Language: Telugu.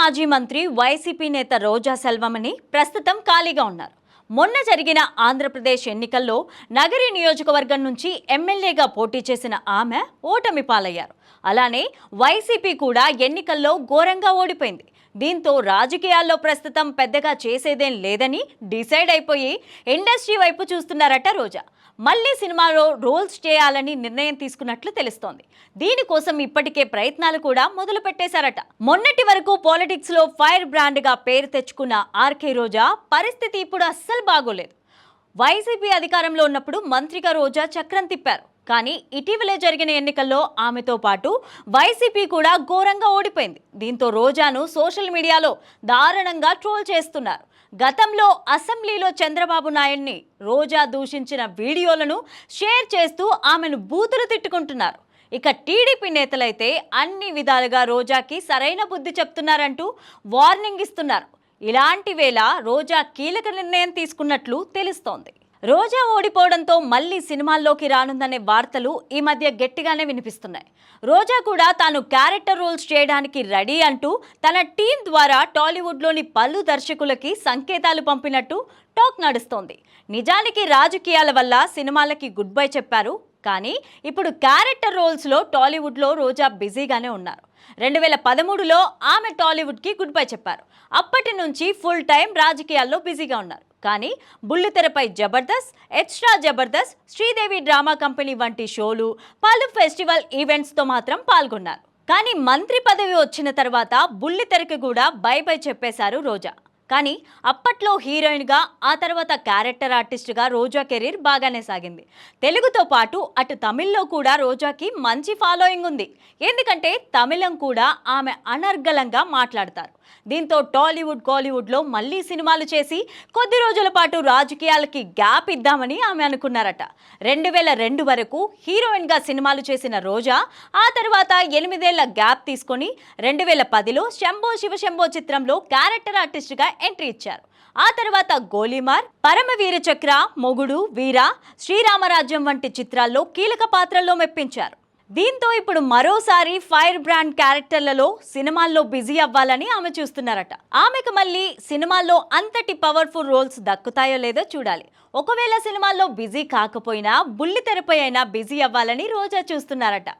మాజీ మంత్రి వైసీపీ నేత రోజా సెల్వమని ప్రస్తుతం ఖాళీగా ఉన్నారు. మొన్న జరిగిన ఆంధ్రప్రదేశ్ ఎన్నికల్లో నగరి నియోజకవర్గం నుంచి ఎమ్మెల్యేగా పోటీ చేసిన ఆమె ఓటమి పాలయ్యారు. అలానే వైసీపీ కూడా ఎన్నికల్లో ఘోరంగా ఓడిపోయింది. దీంతో రాజకీయాల్లో ప్రస్తుతం పెద్దగా చేసేదేం లేదని డిసైడ్ అయిపోయి ఇండస్ట్రీ వైపు చూస్తున్నారట రోజా. మళ్ళీ సినిమాలో రోల్స్ చేయాలని నిర్ణయం తీసుకున్నట్లు తెలుస్తోంది. దీనికోసం ఇప్పటికే ప్రయత్నాలు కూడా మొదలు పెట్టేశారట. మొన్నటి వరకు పాలిటిక్స్లో ఫైర్ బ్రాండ్గా పేరు తెచ్చుకున్న ఆర్కే రోజా పరిస్థితి ఇప్పుడు అస్సలు బాగోలేదు. వైసీపీ అధికారంలో ఉన్నప్పుడు మంత్రిగా రోజా చక్రం తిప్పారు. కానీ ఇటీవలే జరిగిన ఎన్నికల్లో ఆమెతో పాటు వైసీపీ కూడా ఘోరంగా ఓడిపోయింది. దీంతో రోజాను సోషల్ మీడియాలో దారుణంగా ట్రోల్ చేస్తున్నారు. గతంలో అసెంబ్లీలో చంద్రబాబు నాయుడిని రోజా దూషించిన వీడియోలను షేర్ చేస్తూ ఆమెను బూతులు తిట్టుకుంటున్నారు. ఇక టీడీపీ నేతలైతే అన్ని విధాలుగా రోజాకి సరైన బుద్ధి చెప్తున్నారంటూ వార్నింగ్ ఇస్తున్నారు. ఇలాంటి వేళ రోజా కీలక నిర్ణయం తీసుకున్నట్లు తెలుస్తోంది. రోజా ఓడిపోవడంతో మళ్ళీ సినిమాల్లోకి రానుందనే వార్తలు ఈ మధ్య గట్టిగానే వినిపిస్తున్నాయి. రోజా కూడా తాను క్యారెక్టర్ రోల్స్ చేయడానికి రెడీ అంటూ తన టీం ద్వారా టాలీవుడ్లోని పలు దర్శకులకి సంకేతాలు పంపినట్టు టాక్ నడుస్తోంది. నిజానికి రాజకీయాల వల్ల సినిమాలకి గుడ్ బై చెప్పారు. కానీ ఇప్పుడు క్యారెక్టర్ రోల్స్లో టాలీవుడ్లో రోజా బిజీగానే ఉన్నారు. రెండు వేల పదమూడులో ఆమె టాలీవుడ్కి గుడ్ బై చెప్పారు. అప్పటి నుంచి ఫుల్ టైం రాజకీయాల్లో బిజీగా ఉన్నారు. కానీ బుల్లితెరపై Jabardasth extra Jabardasth Sridevi drama company వంటి షోలు పలు ఫెస్టివల్ ఈవెంట్స్తో మాత్రం పాల్గొన్నారు. కానీ మంత్రి పదవి వచ్చిన తర్వాత బుల్లితెరకి కూడా బై బై చెప్పేశారు రోజా. కానీ అప్పట్లో హీరోయిన్గా ఆ తర్వాత క్యారెక్టర్ ఆర్టిస్ట్గా రోజా కెరీర్ బాగానే సాగింది. తెలుగుతో పాటు అటు తమిళ్ళో కూడా రోజాకి మంచి ఫాలోయింగ్ ఉంది. ఎందుకంటే తమిళం కూడా ఆమె అనర్గళంగా మాట్లాడతారు. దీంతో టాలీవుడ్ కాలీవుడ్లో మళ్ళీ సినిమాలు చేసి కొద్ది రోజుల పాటు రాజకీయాలకి గ్యాప్ ఇద్దామని ఆమె అనుకున్నారట. రెండు వేల రెండు వరకు హీరోయిన్గా సినిమాలు చేసిన రోజా ఆ తర్వాత ఎనిమిదేళ్ళ గ్యాప్ తీసుకొని రెండు వేల పదిలో శంభో శివశంభో చిత్రంలో క్యారెక్టర్ ఆర్టిస్ట్గా ఎంట్రీ ఇచ్చారు. ఆ తర్వాత గోలీమార్ పరమవీర చక్ర మొగుడు వీర శ్రీరామరాజ్యం వంటి చిత్రాల్లో కీలక పాత్రల్లో మెప్పించారు. దీంతో ఇప్పుడు మరోసారి ఫైర్ బ్రాండ్ క్యారెక్టర్లలో సినిమాల్లో బిజీ అవ్వాలని ఆమె చూస్తున్నారట. ఆమెకు మళ్ళీ సినిమాల్లో అంతటి పవర్ఫుల్ రోల్స్ దక్కుతాయో లేదో చూడాలి. ఒకవేళ సినిమాల్లో బిజీ కాకపోయినా బుల్లి తెరపై అయినా బిజీ అవ్వాలని రోజా చూస్తున్నారట.